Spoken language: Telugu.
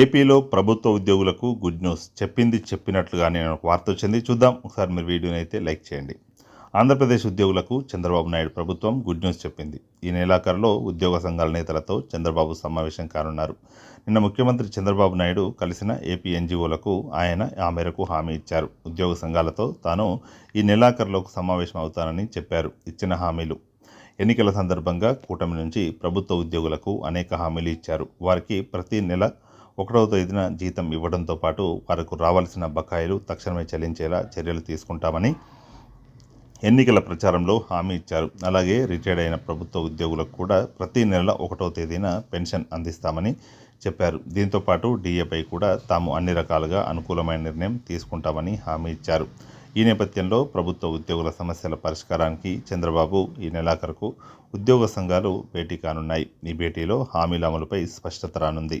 ఏపీలో ప్రభుత్వ ఉద్యోగులకు గుడ్ న్యూస్. చెప్పింది చెప్పినట్లుగానే ఒక వార్త వచ్చింది. చూద్దాం. ఒకసారి మీరు వీడియోని అయితే లైక్ చేయండి. ఆంధ్రప్రదేశ్ ఉద్యోగులకు చంద్రబాబు నాయుడు ప్రభుత్వం గుడ్ న్యూస్ చెప్పింది. ఈ నెలాఖరులో ఉద్యోగ సంఘాల నేతలతో చంద్రబాబు సమావేశం కానున్నారు. నిన్న ముఖ్యమంత్రి చంద్రబాబు నాయుడు కలిసిన ఏపీ ఎన్జీఓలకు ఆయన ఆ మేరకు హామీ ఇచ్చారు. ఉద్యోగ సంఘాలతో తాను ఈ నెలాఖరులోకి సమావేశం అవుతానని చెప్పారు. ఇచ్చిన హామీలు. ఎన్నికల సందర్భంగా కూటమి నుంచి ప్రభుత్వ ఉద్యోగులకు అనేక హామీలు ఇచ్చారు. వారికి ప్రతి నెల ఒకటవ తేదీన జీతం ఇవ్వడంతో పాటు వారికి రావాల్సిన బకాయిలు తక్షణమే చెల్లించేలా చర్యలు తీసుకుంటామని ఎన్నికల ప్రచారంలో హామీ ఇచ్చారు. అలాగే రిటైర్డ్ అయిన ప్రభుత్వ ఉద్యోగులకు కూడా ప్రతి నెల ఒకటో తేదీన పెన్షన్ అందిస్తామని చెప్పారు. దీంతో పాటు డిఏపై కూడా తాము అన్ని రకాలుగా అనుకూలమైన నిర్ణయం తీసుకుంటామని హామీ ఇచ్చారు. ఈ నేపథ్యంలో ప్రభుత్వ ఉద్యోగుల సమస్యల పరిష్కారానికి చంద్రబాబు ఈ నెలాఖరుకు ఉద్యోగ సంఘాలు భేటీ కానున్నాయి. ఈ భేటీలో హామీల అమలుపై స్పష్టత రానుంది.